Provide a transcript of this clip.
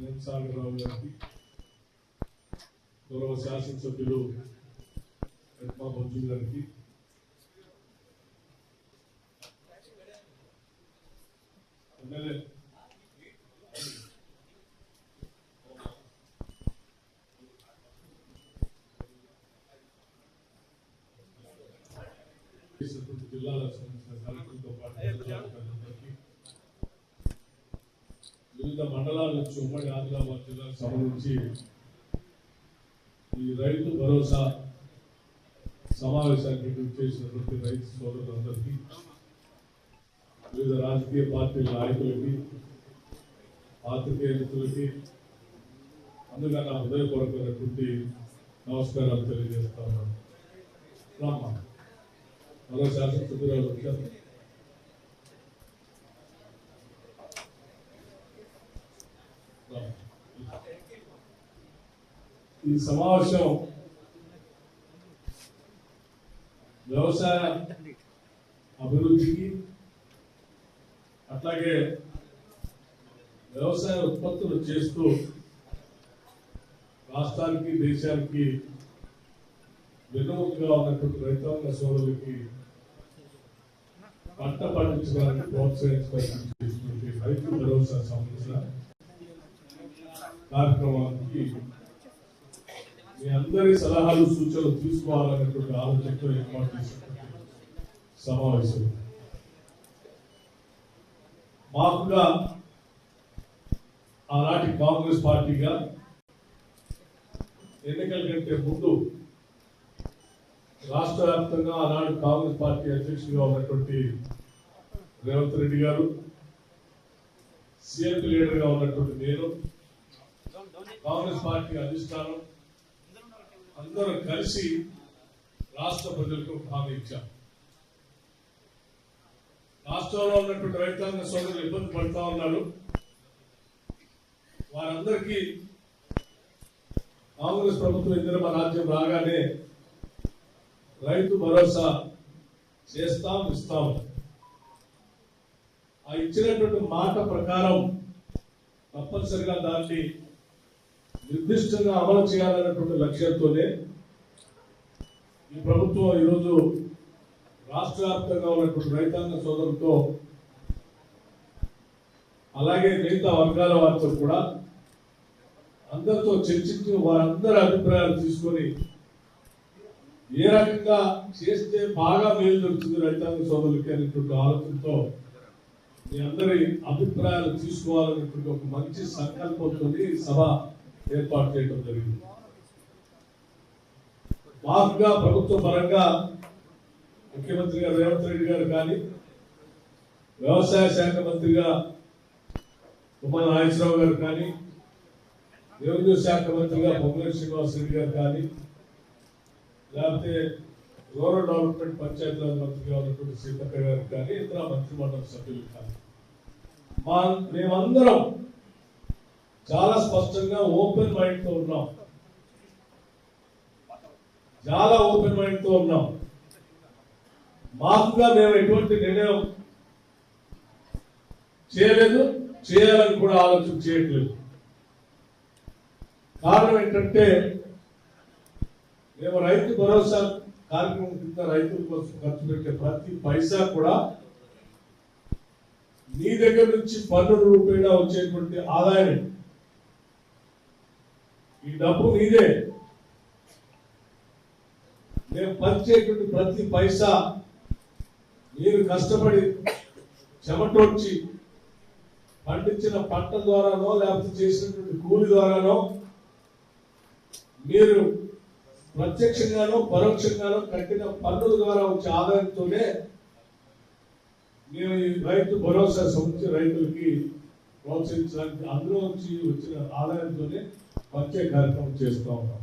నేమసాగరరావు గారికి గౌరవ శాసనసభ్యులు రత్మా బొజ్జు గారికి ఎమ్మెల్యే జిల్లాల సంబంధించిన కార్యక్రమంతో పాటు వివిధ మండలాల నుంచి ఉమ్మడి ఆదిలాబాద్ జిల్లాకు సంబంధించి ఈ రైతు భరోసా సమావేశానికి చేసినటువంటి రైతు సోదరులందరికీ వివిధ రాజకీయ పార్టీల నాయకులకి పాత్రికేయ మిత్రులకి అందుకని నా హృదయపూర్వకమైనటువంటి నమస్కారాలు తెలియజేస్తా ఉన్నాను. రామ్మా. మరో శాసనసభ్యురాలు వచ్చారు. ఈ సమావేశం వ్యవసాయ అభివృద్ధికి అట్లాగే వ్యవసాయ ఉత్పత్తులు చేస్తూ రాష్ట్రానికి దేశానికి వెన్నుముకగా ఉన్నటువంటి రైతాంగ సోదరులకి పంట పండించడానికి ప్రోత్సహించడానికి రైతు భరోసా సంబంధించిన కార్యక్రమానికి మీ అందరి సలహాలు సూచనలు తీసుకోవాలనేటువంటి ఆలోచనతో ఏర్పాటు చేసినటువంటి సమావేశం. మాకుగా ఆనాటి కాంగ్రెస్ పార్టీగా ఎన్నికల కంటే ముందు రాష్ట్ర వ్యాప్తంగా ఆనాడు కాంగ్రెస్ పార్టీ అధ్యక్షుడిగా ఉన్నటువంటి రేవంత్ రెడ్డి గారు సీఎం లీడర్గా ఉన్నటువంటి నేను కాంగ్రెస్ పార్టీ అధిష్టానం అందరూ కలిసి రాష్ట్ర ప్రజలకు హామీ ఇచ్చాం. రాష్ట్రంలో ఉన్నటువంటి రైతాంగ సోదరులు ఇబ్బంది పడుతూ ఉన్నారు. వారందరికీ కాంగ్రెస్ ప్రభుత్వం ఇందిరమ రాజ్యం రాగానే రైతు భరోసా చేస్తాం ఇస్తాం. ఆ ఇచ్చినటువంటి మాట ప్రకారం తప్పనిసరిగా దాన్ని నిర్దిష్టంగా అమలు చేయాలనేటువంటి లక్ష్యంతోనే ఈ ప్రభుత్వం ఈరోజు రాష్ట్ర వ్యాప్తంగా ఉన్నటువంటి రైతాంగ సోదరులతో అలాగే మిగతా వర్గాల వారితో కూడా అందరితో చర్చించి వారందరి అభిప్రాయాలు తీసుకొని ఏ రకంగా చేస్తే బాగా మేలు జరుగుతుంది రైతాంగ సోదరులకి అనేటువంటి ఆలోచనతో మీ అందరి అభిప్రాయాలు తీసుకోవాలనేటువంటి ఒక మంచి సంకల్పంతో సభ ఏర్పాటు చేయడం జరిగింది. మాకుగా ప్రభుత్వ పరంగా ముఖ్యమంత్రిగా రేవంత్ రెడ్డి గారు కానీ వ్యవసాయ శాఖ మంత్రిగా ఉమ్మడి నాగేశ్వరరావు గారు కానీ రెవెన్యూ శాఖ మంత్రిగా పొంగులేటి శ్రీనివాస్ రెడ్డి గారు కానీ లేకపోతే రూరల్ డెవలప్మెంట్ పంచాయతీరాజ్ మంత్రిగా ఉన్నటువంటి సీతక్క గారు కానీ ఇతర మంత్రిమండలి సభ్యులు కానీ. మా మేమందరం చాలా స్పష్టంగా ఓపెన్ మైండ్తో ఉన్నాం. చాలా ఓపెన్ మైండ్తో ఉన్నాం. మాకుగా మేము ఎటువంటి నిర్ణయం చేయలేదు చేయాలని కూడా ఆలోచన చేయట్లేదు. కారణం ఏంటంటే మేము రైతు భరోసా కార్యక్రమం కింద రైతుల కోసం ఖర్చు పెట్టే ప్రతి పైసా కూడా నీ దగ్గర నుంచి పన్నుల రూపేణా వచ్చేటువంటి ఆదాయం ఈ డబ్బు నీదే. మేము పనిచేటువంటి ప్రతి పైసా మీరు కష్టపడి చెమటోడ్చి పండించిన పంట ద్వారానో లేకపోతే చేసినటువంటి కూలి ద్వారానో మీరు ప్రత్యక్షంగానో పరోక్షంగానో కట్టిన పన్నుల ద్వారా వచ్చే ఆదాయంతోనే మేము ఈ రైతు భరోసా సంబంధించి రైతులకి ప్రోత్సహించడానికి అందులో నుంచి వచ్చిన ఆదాయంతోనే వచ్చే కార్యక్రమం చేస్తూ ఉన్నాం.